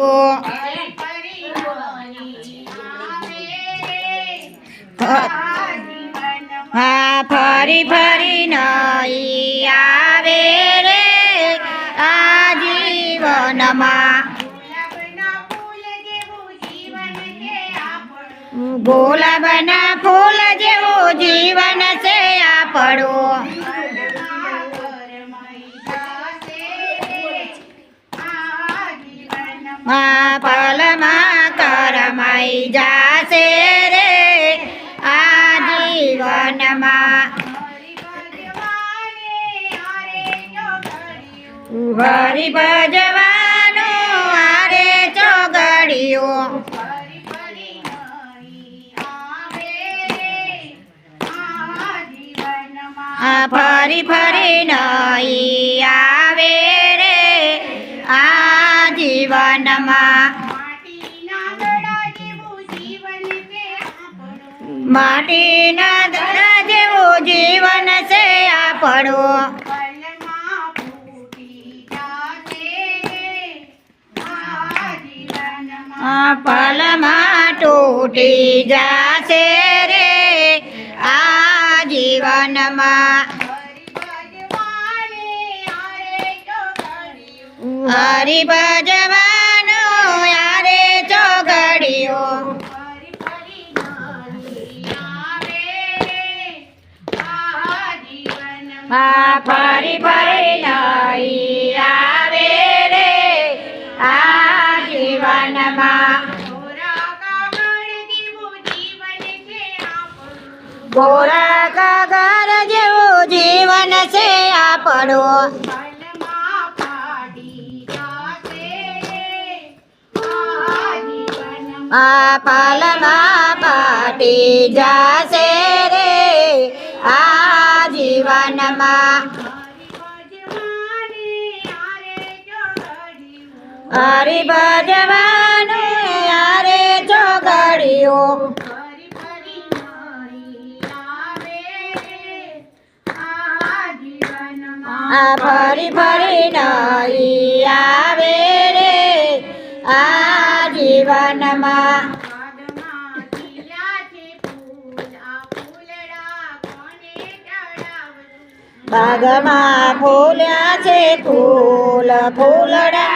તો હા ફરી ફરી નહીં આવે રે આ જીવનમાં. ગુલાબના ફૂલ પલમાં કરમાઈ જાશે રે આ જીવનમાં હરી ભજવાનું આરે ચોગડિયું આ ફરી ફરી નહીં આવે માટીના દડા જેવું જીવન છે આપણું આ પલમાં તૂટી જશે રે. આ જીવનમાં હરી આ ફરી ફરી નહીં આવે રે. આ જીવનમાં ગોરા કાગર જેવું જીવન છે આપણું. આ પાલમાં પાટી જાશે રે. આ જીવનમાં હરી ભજવાનું યારે ચોગડિયું આ ફરી ફરી નહીં આવે રે આ જીવનમાં બાગમાં ફૂલ્યા છે ફૂલ ફૂલડા